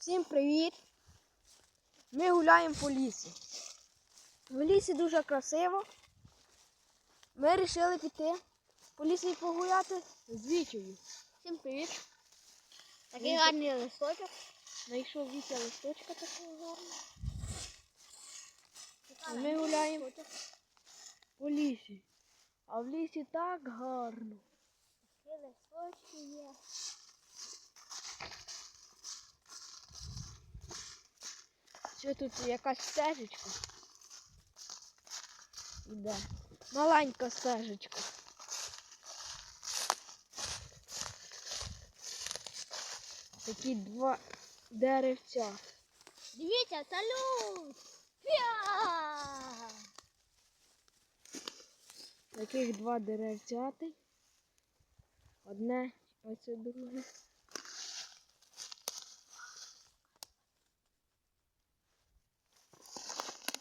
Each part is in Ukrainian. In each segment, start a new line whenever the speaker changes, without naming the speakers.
Всім привіт! Ми гуляємо по лісі. В лісі дуже красиво. Ми вирішили піти по лісі погуляти з Вітєю. Всім привіт!
Такий гарний листочок.
Знайшов Вітя листочка такого гарного. Ми гуляємо по лісі. А в лісі так гарно.
Такі листочки є.
Що тут якась стежечка? Іде. Маленька стежечка. Такі два деревця.
Дивіться, салют! Фіа!
Таких два деревцяти. Одне, ось друге.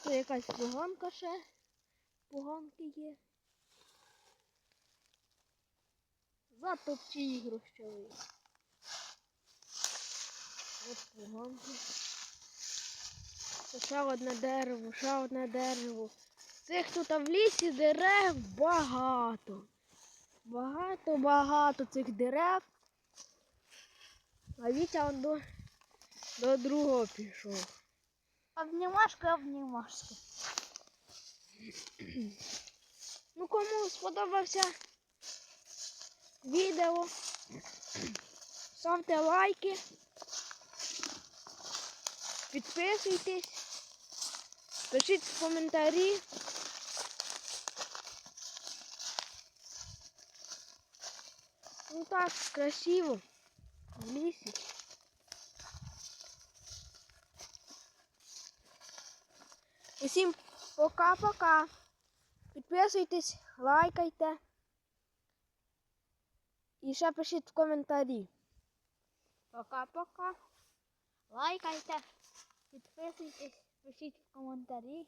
Тут якась поганка ще. Поганки є. Затопчі їх розчавили. От поганки. Це Ще одне дерево, ще одне дерево. Цих тут в лісі дерев багато. Багато-багато цих дерев. А Вітя он до, до другого пішов.
Обнімашка, обнімашка.
Ну кому сподобався відео, ставте лайки, підписуйтесь, пишіть коментарі. Ну так, красиво в лісі. Усім пока-пока. Підписуйтесь, лайкайте. І ще пишіть в коментарі.
Пока-пока. Лайкайте, підписуйтесь, пишіть в коментарі.